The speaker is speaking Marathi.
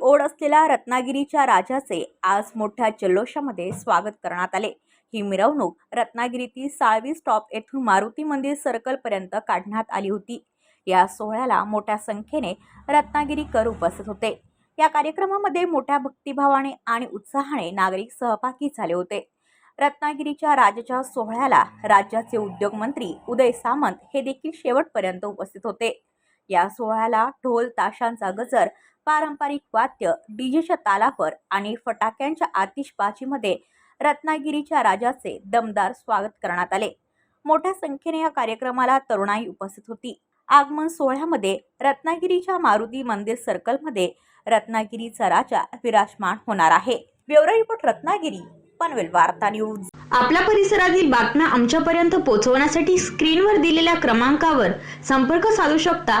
ओढ असलेल्या रत्नागिरीच्या राजाचे आज मोठ्या जल्लोषामध्ये स्वागत करण्यात आले. ही मिरवणूक रत्नागिरीतील साळवी स्टॉप येथून मारुती मंदिर सर्कलपर्यंत काढण्यात आली होती. या सोहळ्याला मोठ्या संख्येने रत्नागिरीकर उपस्थित होते. या कार्यक्रमामध्ये मोठ्या भक्तिभावाने आणि उत्साहाने नागरिक सहभागी झाले होते. रत्नागिरीच्या राजाच्या सोहळ्याला राज्याचे उद्योगमंत्री उदय सामंत हे देखील शेवटपर्यंत उपस्थित होते. या सोहळ्याला ढोल ताशांचा गजर पारंपरिक वाद्य डीजेच्या तालावर आणि फटाक्यांच्या आतिषबाजीमध्ये रत्नागिरीच्या राजाचे दमदार स्वागत करण्यात आले. मोठ्या संख्येने या कार्यक्रमाला तरुणाई उपस्थित होती. आगमन सोहळ्यामध्ये रत्नागिरीच्या मारुती मंदिर सर्कलमध्ये रत्नागिरीचा राजा विराजमान होणार आहे. ब्युरो रिपोर्ट रत्नागिरी पनवेल वार्ता न्यूज. आपल्या परिसरातील बातम्या आमच्यापर्यंत पोहोचवण्यासाठी स्क्रीनवर दिलेल्या क्रमांकावर संपर्क साधू शकता